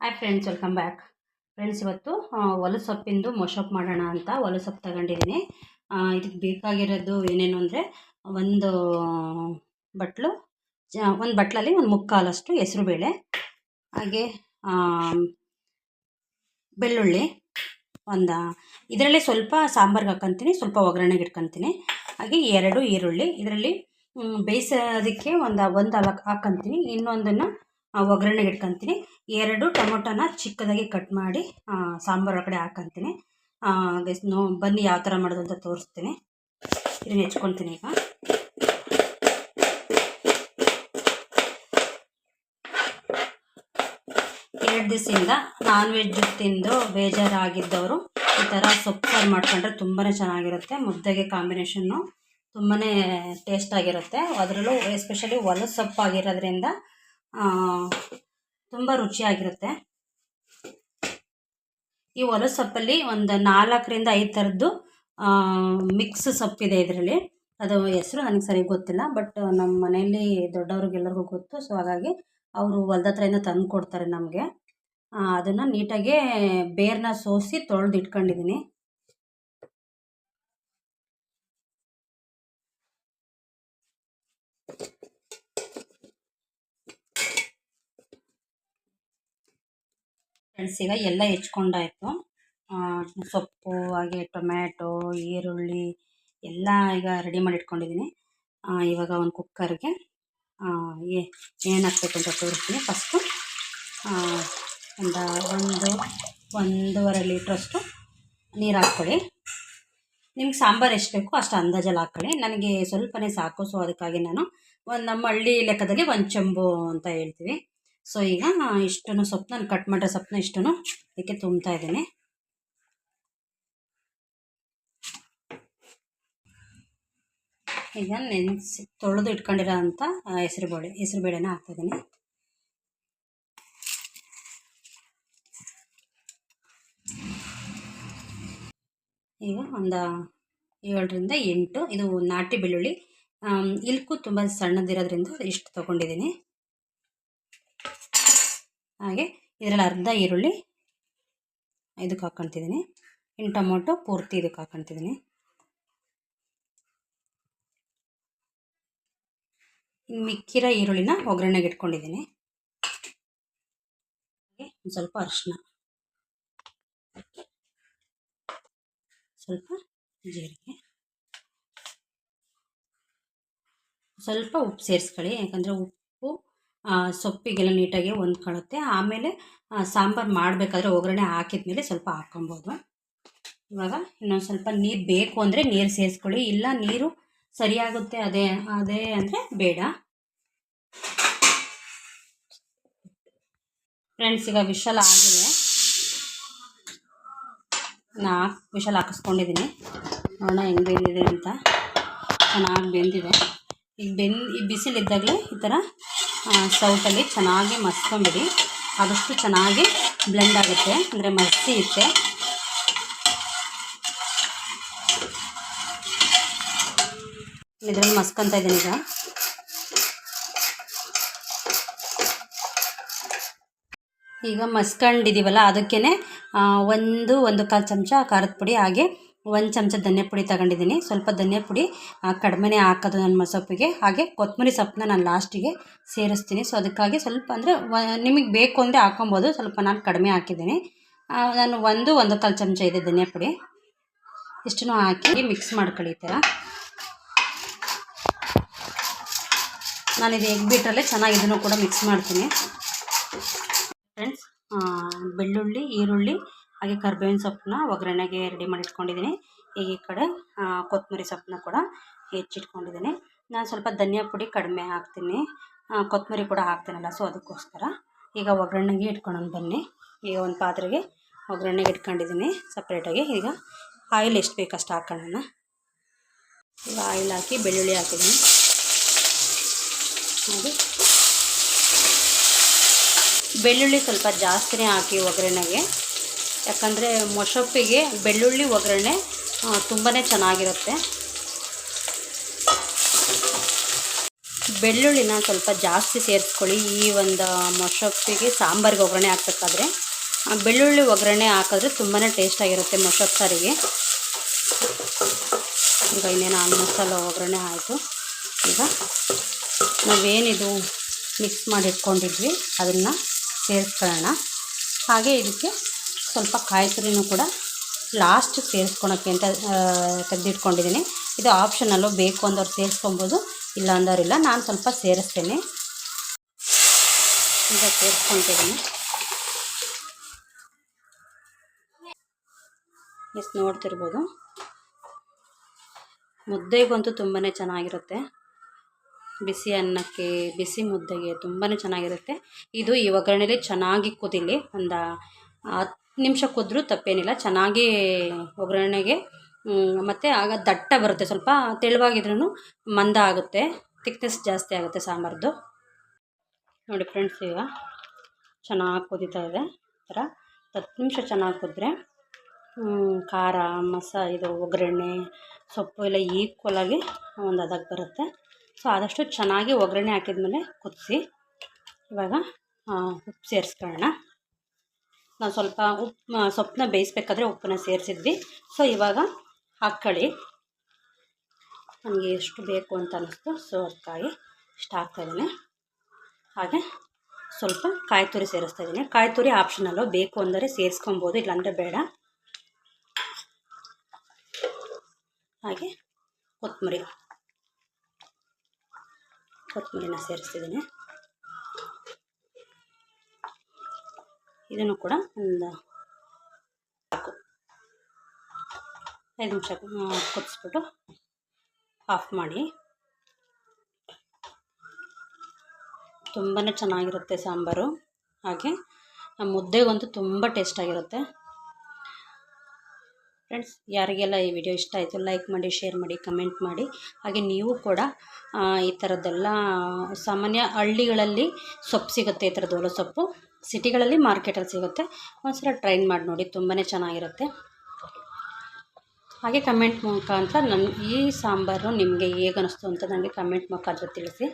Hi friends welcome back friends ಇವತ್ತು ಆ, ಹೊಲ ಸೊಪ್ಪಿಂದು ಮೊಶಪ್ ಮಾಡೋಣ ಅಂತ ಹೊಲ ಸೊಪ್ಪು ತಗೊಂಡಿದ್ದೀನಿ ಇದಕ್ಕೆ ಬೇಕಾಗಿರೋದು ಏನೇನು ಅಂದರೆ ಒಂದು ಬಟ್ಲು ಒಂದು ಬಟ್ಲಲ್ಲಿ ಒಂದು ಮುಕ್ಕಾಲಷ್ಟು ಹೆಸ್ರುಬೇಳೆ ಹಾಗೆ ಆ, ಬೆಳ್ಳುಳ್ಳಿ ಒಂದು ಇದರಲ್ಲಿ ಸ್ವಲ್ಪ ಸಾಂಬಾರ್ಗೆ ಹಾಕ್ಕೊಂತೀನಿ ಸ್ವಲ್ಪ ಒಗ್ಗರಣೆಗೆ ಇಟ್ಕೊತೀನಿ. ಹಾಗೆ ಎರಡು ಈರುಳ್ಳಿ ಇದರಲ್ಲಿ ಬೇಯಿಸೋದಕ್ಕೆ ಒಂದು ಒಂದು ಹಾಕ್ ಹಾಕ್ಕೊಂತೀನಿ ಇನ್ನೊಂದನ್ನು ಒಗ್ಗರಣೆಗೆ ಇಟ್ಕೊತೀನಿ ಎರಡು ಟೊಮೊಟೊನ ಚಿಕ್ಕದಾಗಿ ಕಟ್ ಮಾಡಿ ಸಾಂಬಾರು ಕಡೆ ಹಾಕ್ಕೊಂತೀನಿ ಗೈಸ್ ನೋ, ಬನ್ನಿ ಯಾವ ಥರ ಮಾಡೋದು ಅಂತ ತೋರಿಸ್ತೀನಿ. ಇದನ್ನು ಹೆಚ್ಕೊಳ್ತೀನಿ ಈಗ. ಎರಡು ದಿವಸದಿಂದ ನಾನ್ ವೆಜ್ ತಿಂದು ಬೇಜಾರಾಗಿದ್ದವರು ಈ ಥರ ಸೊಪ್ಪು ಮಾಡ್ಕೊಂಡ್ರೆ ತುಂಬಾ ಚೆನ್ನಾಗಿರುತ್ತೆ. ಮುದ್ದೆಗೆ ಕಾಂಬಿನೇಷನ್ನು ತುಂಬಾ ಟೇಸ್ಟಾಗಿರುತ್ತೆ ಅದರಲ್ಲೂ ಎಸ್ಪೆಷಲಿ ಹೊಲದ ಸೊಪ್ಪು ಆಗಿರೋದ್ರಿಂದ ತುಂಬ ರುಚಿಯಾಗಿರುತ್ತೆ. ಈ ಹೊಲದ ಸೊಪ್ಪಲ್ಲಿ ಒಂದು ನಾಲ್ಕರಿಂದ ಐದು ಥರದ್ದು ಮಿಕ್ಸ್ ಸೊಪ್ಪಿದೆ ಇದರಲ್ಲಿ. ಅದು ಹೆಸರು ನನಗೆ ಸರಿಯಾಗಿ ಗೊತ್ತಿಲ್ಲ ಬಟ್ ನಮ್ಮ ಮನೆಯಲ್ಲಿ ದೊಡ್ಡವ್ರಿಗೆಲ್ಲರಿಗೂ ಗೊತ್ತು ಸೊ ಹಾಗಾಗಿ ಅವರು ಹೊಲ್ದ ಹತ್ರದಿಂದ ತಂದು ಕೊಡ್ತಾರೆ ನಮಗೆ ಅದನ್ನು ನೀಟಾಗಿ ಬೇರನ್ನ ಸೋಸಿ ತೊಳೆದು ಇಟ್ಕೊಂಡಿದ್ದೀನಿ ಫ್ರೆಂಡ್ಸ್ ಈಗ ಎಲ್ಲ ಹೆಚ್ಕೊಂಡಾಯಿತು. ಸೊಪ್ಪು, ಹಾಗೆ ಟೊಮ್ಯಾಟೊ, ಈರುಳ್ಳಿ ಎಲ್ಲ ಈಗ ರೆಡಿ ಮಾಡಿ ಇಟ್ಕೊಂಡಿದ್ದೀನಿ ಇವಾಗ ಒಂದು ಕುಕ್ಕರ್ಗೆ ಏನು ಹಾಕ್ಬೇಕು ಅಂತ ತೋರಿಸ್ತೀನಿ. ಫಸ್ಟು ಒಂದು ಒಂದು, ಒಂದೂವರೆ ಲೀಟ್ರಷ್ಟು ನೀರು ಹಾಕ್ಕೊಳ್ಳಿ. ನಿಮ್ಗೆ ಸಾಂಬಾರು ಎಷ್ಟು ಬೇಕೋ ಅಷ್ಟು ಅಂದಾಜಲ್ಲಿ ಹಾಕ್ಕೊಳ್ಳಿ. ನನಗೆ ಸ್ವಲ್ಪನೇ ಸಾಕು ಸೊ ಅದಕ್ಕಾಗಿ ನಾನು ಒಂದು ನಮ್ಮ ಹಳ್ಳಿ ಲೆಕ್ಕದಲ್ಲಿ ಒಂದು ಚೆಂಬು ಅಂತ ಹೇಳ್ತೀವಿ. ಸೊ ಈಗ ಇಷ್ಟನ್ನು ಸೊಪ್ಪು ನಾನು ಕಟ್ ಮಾಡಿರೋ ಸೊಪ್ಪನ್ನ ಇಷ್ಟನ್ನು ಇದಕ್ಕೆ ತುಂಬ್ತಾ ಇದ್ದೀನಿ. ಈಗ ನೆನೆಸಿ ತೊಳೆದು ಇಟ್ಕೊಂಡಿರೋ ಅಂಥ ಹೆಸರು ಬೇಳೆನ ಹಾಕ್ತಾಯಿದ್ದೀನಿ ಈಗ ಒಂದು ಏಳರಿಂದ ಎಂಟು, ಇದು ನಾಟಿ ಬೆಳ್ಳುಳ್ಳಿ. ಇಲ್ಕು ತುಂಬ ಸಣ್ಣದಿರೋದ್ರಿಂದ ಇಷ್ಟು ತೊಗೊಂಡಿದ್ದೀನಿ. ಹಾಗೆ ಇದರಲ್ಲಿ ಅರ್ಧ ಈರುಳ್ಳಿ ಇದಕ್ಕೆ ಹಾಕ್ಕೊತಿದ್ದೀನಿ ಇನ್ನು ಟೊಮೊಟೊ ಪೂರ್ತಿ ಇದಕ್ಕೆ ಹಾಕ್ಕೊತಿದ್ದೀನಿ ಇನ್ನು ಮಿಕ್ಕಿರೋ ಈರುಳ್ಳಿನ ಒಗ್ಗರಣೆಗೆ ಇಟ್ಕೊಂಡಿದ್ದೀನಿ. ಒಂದು ಸ್ವಲ್ಪ ಅರಿಶಿನ. ಸ್ವಲ್ಪ ಜೀರಿಗೆ. ಸ್ವಲ್ಪ ಉಪ್ಪು ಸೇರಿಸ್ಕೊಳ್ಳಿ. ಯಾಕಂದರೆ ಉಪ್ಪು ಸೊಪ್ಪಿಗೆಲ್ಲ ನೀಟಾಗಿ ಹೊಂದ್ಕೊಳುತ್ತೆ ಆಮೇಲೆ ಸಾಂಬಾರು ಮಾಡಬೇಕಾದ್ರೆ ಒಗ್ಗರಣೆ ಹಾಕಿದ್ಮೇಲೆ ಸ್ವಲ್ಪ ಹಾಕ್ಕೊಬೋದು. ಇವಾಗ ಇನ್ನೊಂದು ಸ್ವಲ್ಪ ನೀರು ಬೇಕು ಅಂದರೆ ನೀರು ಸೇರಿಸ್ಕೊಳ್ಳಿ. ಇಲ್ಲ ನೀರು ಸರಿಯಾಗುತ್ತೆ ಅದೇ ಅದೇ ಅಂದರೆ ಬೇಡ. ಫ್ರೆಂಡ್ಸ್, ಈಗ ವಿಶಲ್ ಆಗಿದೆ. ನಾ ವಿಶಲ್ ಹಾಕಿಸ್ಕೊಂಡಿದ್ದೀನಿ ನೋಡೋಣ ಹೆಂಗೆ ಬೆಂದಿದೆ ಅಂತ. ಚೆನ್ನಾಗಿ ಬೆಂದಿದೆ. ಈಗ ಬೆಂದು, ಈ ಬಿಸಿಲಿದ್ದಾಗಲೇ ಈ ಥರ ಸೌಟಲ್ಲಿ ಚೆನ್ನಾಗಿ ಮಸ್ಕೊಂಬಿಡಿ ಆದಷ್ಟು ಚೆನ್ನಾಗಿ ಬ್ಲೆಂಡ್ ಆಗುತ್ತೆ. ಅಂದರೆ ಮಸಿಯುತ್ತೆ ಇದರಲ್ಲಿ ಮಸ್ಕೊತ ಇದ್ದೀನಿ ಈಗ. ಈಗ ಮಸ್ಕೊಂಡಿದ್ದೀವಲ್ಲ ಅದಕ್ಕೇ ಒಂದು ಒಂದು ಕಾಲು ಚಮಚ ಖಾರದ ಪುಡಿ ಹಾಗೆ ಒಂದು ಚಮಚ ಧನಿಯಾ ಪುಡಿ ತಗೊಂಡಿದ್ದೀನಿ. ಸ್ವಲ್ಪ ಧನಿಯಾ ಪುಡಿ ಕಡಿಮೆನೇ ಹಾಕೋದು ನನ್ನ ಮಸೊಪ್ಪಿಗೆ ಹಾಗೆ ಕೊತ್ತಂಬರಿ ಸೊಪ್ಪನ್ನ ನಾನು ಲಾಸ್ಟಿಗೆ ಸೇರಿಸ್ತೀನಿ. ಸೊ ಅದಕ್ಕಾಗಿ ಸ್ವಲ್ಪ ಅಂದರೆ ನಿಮಗೆ ಬೇಕು ಅಂದರೆ ಹಾಕೊಬೋದು. ಸ್ವಲ್ಪ ನಾನು ಕಡಿಮೆ ಹಾಕಿದ್ದೀನಿ. ನಾನು ಒಂದು ಒಂದು ಕಾಲು ಚಮಚ ಇದೆ ಧನಿಯಾ ಪುಡಿ. ಇಷ್ಟನ್ನು ಹಾಕಿ ಮಿಕ್ಸ್ ಮಾಡ್ಕೊಳ್ಳಿ ಈ ಥರ ನಾನಿದು ಎಗ್ ಬೀಟ್ರಲ್ಲೇ ಚೆನ್ನಾಗಿ ಇದನ್ನು ಕೂಡ ಮಿಕ್ಸ್ ಮಾಡ್ತೀನಿ. ಫ್ರೆಂಡ್ಸ್ ಬೆಳ್ಳುಳ್ಳಿ, ಈರುಳ್ಳಿ ಹಾಗೆ ಕರ್ಬೇವಿನ ಸೊಪ್ಪನ್ನ ಒಗ್ಗರಣೆಗೆ ರೆಡಿ ಮಾಡಿ ಇಟ್ಕೊಂಡಿದ್ದೀನಿ ಈಗ ಈ ಕಡೆ ಕೊತ್ತಂಬರಿ ಸೊಪ್ಪನ್ನ ಕೂಡ ಹೆಚ್ಚಿಟ್ಕೊಂಡಿದ್ದೀನಿ. ನಾನು ಸ್ವಲ್ಪ ಧನಿಯಾ ಪುಡಿ ಕಡಿಮೆ ಹಾಕ್ತೀನಿ. ಕೊತ್ತಂಬರಿ ಕೂಡ ಹಾಕ್ತೀನಲ್ಲ ಸೊ ಅದಕ್ಕೋಸ್ಕರ. ಈಗ ಒಗ್ಗರಣೆಗೆ ಇಟ್ಕೊಂಡು ಬನ್ನಿ. ಈಗ ಒಂದು ಪಾತ್ರೆಗೆ ಒಗ್ಗರಣೆಗೆ ಇಟ್ಕೊಂಡಿದ್ದೀನಿ ಸಪ್ರೇಟಾಗಿ ಈಗ ಆಯಿಲ್ ಎಷ್ಟು ಬೇಕು ಅಷ್ಟು ಹಾಕೋಣ ಈಗ ಆಯಿಲ್ ಹಾಕಿ ಬೆಳ್ಳುಳ್ಳಿ ಹಾಕಿದ್ದೀನಿ. ಹಾಗೆ. ಬೆಳ್ಳುಳ್ಳಿ ಸ್ವಲ್ಪ ಜಾಸ್ತಿನೇ ಹಾಕಿ ಒಗ್ಗರಣೆಗೆ. ಯಾಕಂದರೆ ಮೊಸಪ್ಪಿಗೆ ಬೆಳ್ಳುಳ್ಳಿ ಒಗ್ಗರಣೆ ತುಂಬಾ ಚೆನ್ನಾಗಿರುತ್ತೆ. ಬೆಳ್ಳುಳ್ಳಿನ ಸ್ವಲ್ಪ ಜಾಸ್ತಿ ಸೇರಿಸ್ಕೊಳ್ಳಿ. ಈ ಒಂದು ಮೊಸಪ್ಪಿಗೆ ಸಾಂಬಾರಿಗೆ ಒಗ್ಗರಣೆ ಹಾಕ್ಬೇಕಾದ್ರೆ ಬೆಳ್ಳುಳ್ಳಿ ಒಗ್ಗರಣೆ ಹಾಕಿದ್ರೆ ತುಂಬಾ ಟೇಸ್ಟಾಗಿರುತ್ತೆ ಮೊಸಪ್ಪು ಸಾರಿಗೆ. ಈಗ ಇನ್ನೇನು ಮಸಾಲ ಒಗ್ಗರಣೆ ಆಯಿತು. ಈಗ ನಾವೇನಿದು ಮಿಕ್ಸ್ ಮಾಡಿ ಇಟ್ಕೊಂಡಿದ್ವಿ, ಅದನ್ನು ಸೇರಿಸ್ಕೊಳ್ಳೋಣ. ಹಾಗೆ ಇದಕ್ಕೆ ಸ್ವಲ್ಪ ಕಾಯಿ ತುರಿನೂ ಕೂಡ ಲಾಸ್ಟ್ ಸೇರಿಸ್ಕೊಳಕ್ಕೆ ಅಂತ ತೆಗೆದಿಟ್ಕೊಂಡಿದ್ದೀನಿ. ಇದು ಆಪ್ಷನಲ್ಲು ಬೇಕು ಅಂದವ್ರು ಸೇರಿಸ್ಕೊಬೋದು, ಇಲ್ಲ ಅಂದವರಿಲ್ಲ ನಾನು ಸ್ವಲ್ಪ ಸೇರಿಸ್ತೇನೆ. ಈಗ ಸೇರಿಸ್ಕೊತಿದ್ದೀನಿ. ಎಸ್, ನೋಡ್ತಿರ್ಬೋದು. ಮುದ್ದೆಗಂತೂ ತುಂಬಾ ಚೆನ್ನಾಗಿರುತ್ತೆ. ಬಿಸಿ ಅನ್ನಕ್ಕೆ, ಬಿಸಿ ಮುದ್ದೆಗೆ ತುಂಬಾ ಚೆನ್ನಾಗಿರುತ್ತೆ. ಇದು ಈ ಒಗ್ಗರಣೆಲಿ ಚೆನ್ನಾಗಿ ಕುದಿಲಿ ಒಂದು ಹತ್ತು ನಿಮಿಷ ಕುದ್ರೂ ತಪ್ಪೇನಿಲ್ಲ, ಚೆನ್ನಾಗಿ ಒಗ್ಗರಣೆಗೆ ಮತ್ತು ಆಗ ದಟ್ಟ ಬರುತ್ತೆ, ಸ್ವಲ್ಪ ತೆಳುವಾಗಿದ್ರೂ ಮಂದ ಆಗುತ್ತೆ ತಿಕ್ನೆಸ್ ಜಾಸ್ತಿ ಆಗುತ್ತೆ ಸಾಂಬಾರ್ದು. ನೋಡಿ ಫ್ರೆಂಡ್ಸ್ ಈಗ ಚೆನ್ನಾಗಿ ಕುದೀತಾ ಇದೆ ಥರ ಹತ್ತು ನಿಮಿಷ ಚೆನ್ನಾಗಿ ಕುದ್ರೆ ಖಾರ, ಮಸ, ಇದು ಒಗ್ಗರಣೆ, ಸೊಪ್ಪು ಎಲ್ಲ ಈಕ್ವಲಾಗಿ ಒಂದು ಅದಕ್ಕೆ ಬರುತ್ತೆ. ಸೊ ಆದಷ್ಟು ಚೆನ್ನಾಗಿ ಒಗ್ಗರಣೆ ಹಾಕಿದ್ಮೇಲೆ ಕುದಿಸಿ, ಇವಾಗ ಉಪ್ಪು ಸೇರಿಸ್ಕೊಳ್ಳೋಣ. ನಾವು ಸ್ವಲ್ಪ ಉಪ್ಪು ಸೊಪ್ಪನ್ನ ಬೇಯಿಸ್ಬೇಕಾದ್ರೆ ಉಪ್ಪನ್ನ ಸೇರಿಸಿದ್ವಿ. ಸೊ ಇವಾಗ ಹಾಕ್ಕೊಳ್ಳಿ. ನನಗೆ ಎಷ್ಟು ಬೇಕು ಅಂತ ಅನ್ನಿಸ್ತು. ಸೊ ಅದಕ್ಕಾಗಿ ಇಷ್ಟು ಹಾಕ್ತಾಯಿದ್ದೀನಿ ಹಾಗೆ ಸ್ವಲ್ಪ ಕಾಯಿ ತುರಿ ಸೇರಿಸ್ತಾ ಇದ್ದೀನಿ. ಕಾಯಿ ತುರಿ ಆಪ್ಷನಲ್ಲು ಬೇಕು ಅಂದರೆ ಸೇರಿಸ್ಕೊಬೋದು, ಇಲ್ಲಾಂದರೆ ಬೇಡ. ಹಾಗೆ ಕೊತ್ತಂಬರಿ. ಕೊತ್ತಂಬರಿನ ಸೇರಿಸ್ತಿದ್ದೀನಿ. ಇದನ್ನು ಕೂಡ ಒಂದು ಸಾಕು ಐದು ನಿಮಿಷ ಕುದಿಸ್ಬಿಟ್ಟು ಆಫ್ ಮಾಡಿ. ತುಂಬಾ ಚೆನ್ನಾಗಿರುತ್ತೆ ಸಾಂಬಾರು. ಹಾಗೆ ಮುದ್ದೆಗಂತೂ ತುಂಬ ಟೇಸ್ಟಾಗಿರುತ್ತೆ ಫ್ರೆಂಡ್ಸ್, ಯಾರಿಗೆಲ್ಲ ಈ ವಿಡಿಯೋ ಇಷ್ಟ ಆಯಿತು, ಲೈಕ್ ಮಾಡಿ, ಶೇರ್ ಮಾಡಿ, ಕಮೆಂಟ್ ಮಾಡಿ. ಹಾಗೆ ನೀವು ಕೂಡ ಈ ಥರದ್ದೆಲ್ಲ ಸಾಮಾನ್ಯ ಹಳ್ಳಿಗಳಲ್ಲಿ ಸೊಪ್ಪು ಸಿಗುತ್ತೆ, ಈ ಥರದ್ದು ಹೊಲ ಸೊಪ್ಪು. ಸಿಟಿಗಳಲ್ಲಿ ಮಾರ್ಕೆಟಲ್ಲಿ ಸಿಗುತ್ತೆ. ಒಂದ್ಸಲ ಟ್ರೈನ್ ಮಾಡಿ ನೋಡಿ ತುಂಬಾ ಚೆನ್ನಾಗಿರುತ್ತೆ. ಹಾಗೆ ಕಮೆಂಟ್ ಮುಖಾಂತರ ನನ್ನ ಈ ಸಾಂಬಾರು ನಿಮಗೆ ಹೇಗೆ ಅನ್ನಿಸ್ತು ಅಂತ ನನಗೆ ಕಮೆಂಟ್ ಮುಖಾಂತರ ತಿಳಿಸಿ.